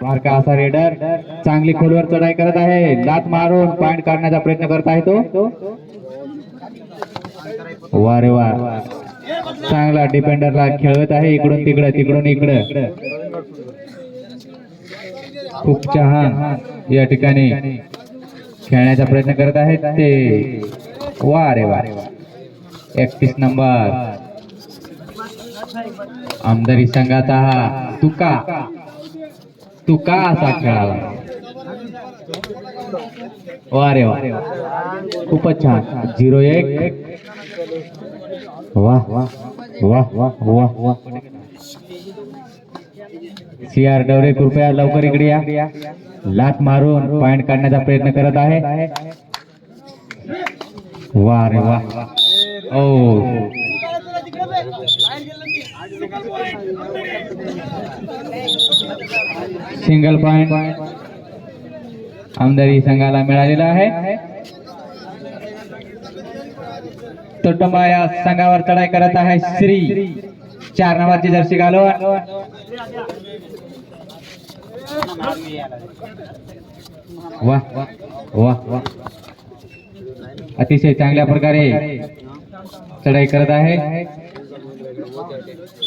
मार्का असा रेडर चांगली खोलवर चढाई करत आहे. लात मारून पॉइंट काढण्याचा प्रयत्न करत आहे तो. वा रे वा चांगला डिफेंडरला खेळत आहे. इकडून तिकडं तिकडून इकडं. खूप छान या ठिकाणी खेळण्याचा प्रयत्न करत आहेत ते. वा रे वा एकतीस नंबर. आमदारी संघाचा हा तुका. तुका असा खेळाला वा रे वा खूपच छान. झिरो एक. वा वा वा वा वा. वा सी आर डवरे कृपया लवकर इकडे या. लात मारून पॉइंट काढण्याचा प्रयत्न करत आहे. वा रे वा. ओ. सिंगल पॉइंट आमदारी संघाला मिळालेला आहे. तोटंबा या संघावर चढाई करत आहे श्री. चार नावाची जर्सी घालून. वा वा वा. अतिशय चांगल्या प्रकारे चढाई करत आहे.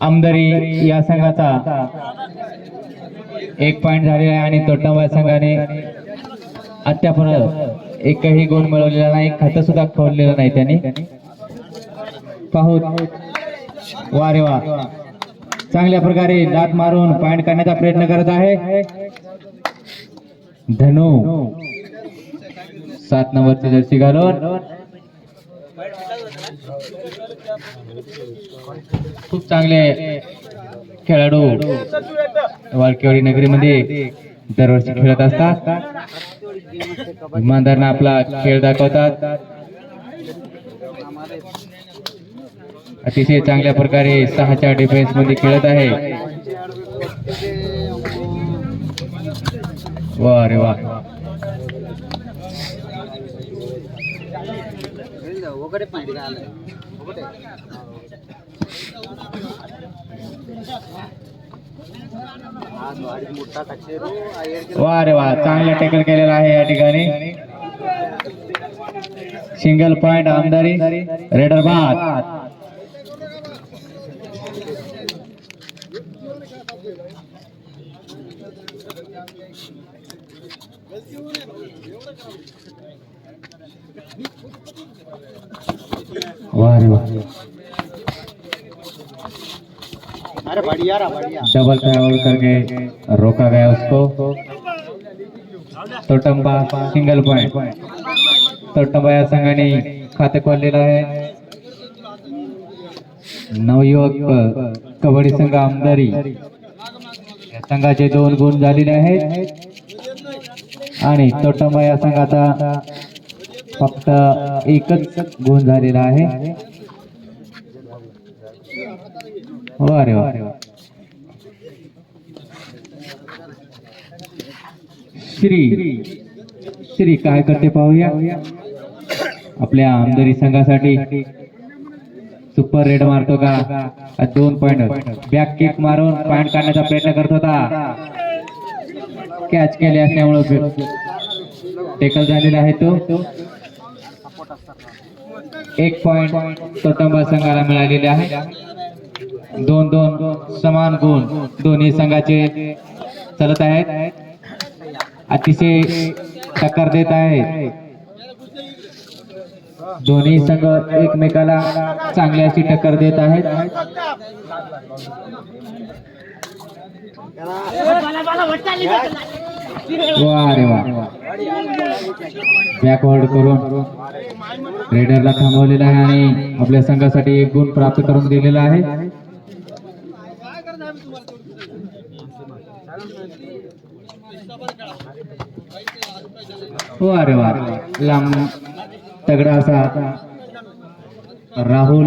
आमदारी या संघाचा एक पॉइंट झालेला आहे आणि तोटंबा संघाने अद्यापर्यंत एकही गुण मिळवलेला नाही खत सुद्धा खोललेलं नाही त्यांनी. पाहू. वा वा. चांगल्या प्रकारे लात मारून पॉइंट करण्याचा प्रयत्न करत आहे. धनु. सात नंबरची जर्सी घालून. खूप चांगले खेळाडू वाळकेवाडी नगरीमध्ये दरवर्षी खेळत असतात. इमानदारनं आपला खेळ दाखवतात. अतिशय चांगल्या प्रकारे सहाच्या डिफेन्समध्ये खेळत आहे. वा रे वा. वा रे वा चांगला टेकल केलेला आहे या ठिकाणी. सिंगल पॉइंट आमदारी रेडर बाद वाह रे वाह। अरे बढ़िया रहा बढ़िया। डबल ट्रैवल करके रोका गया उसको। तोटंबा सिंगल पॉइंट तोटंबा या संघाने खाते खोललेलं आहे नवयुवक कबड्डी संघ आमदारी। या संघाचे दोन गुण झालेले आहेत। आणि तोटंबा या संघाचा फक्त एकच गुण झालेला आहे. वा रे वा. श्री श्री काय करते पाहूया? आपल्या आमदारी संघासाठी सुपर रेड मारतो का? दोन पॉइंट बॅक किक मारून पॉइंट काढण्याचा प्रयत्न करत होता. कॅच केले असल्यामुळं टेकल झालेला आहे तो. एक पॉइंट कुटुंब संघाला मिळालेले आहे. दोन दोन समान गुण दोन्ही संघाचे चलत आहेत. अतिशय टक्कर देत आहेत दोन्ही संघ एकमेकाला चांगली अशी टक्कर देत आहेत. बॅकवर्ड करून. रेडरला थांबवलेला आहे आणि आपल्या संघासाठी एक गुण प्राप्त करून दिलेला आहे. वा. लांब तगडा असा राहुल.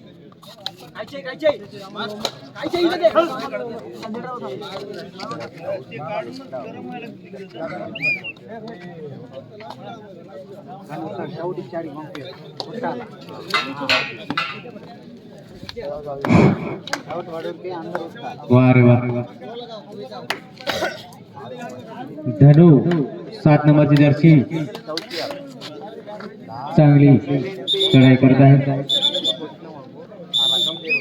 वारे शेवटी चारी सात नंबरची जर्सी. चांगली. चढाई करत आहे.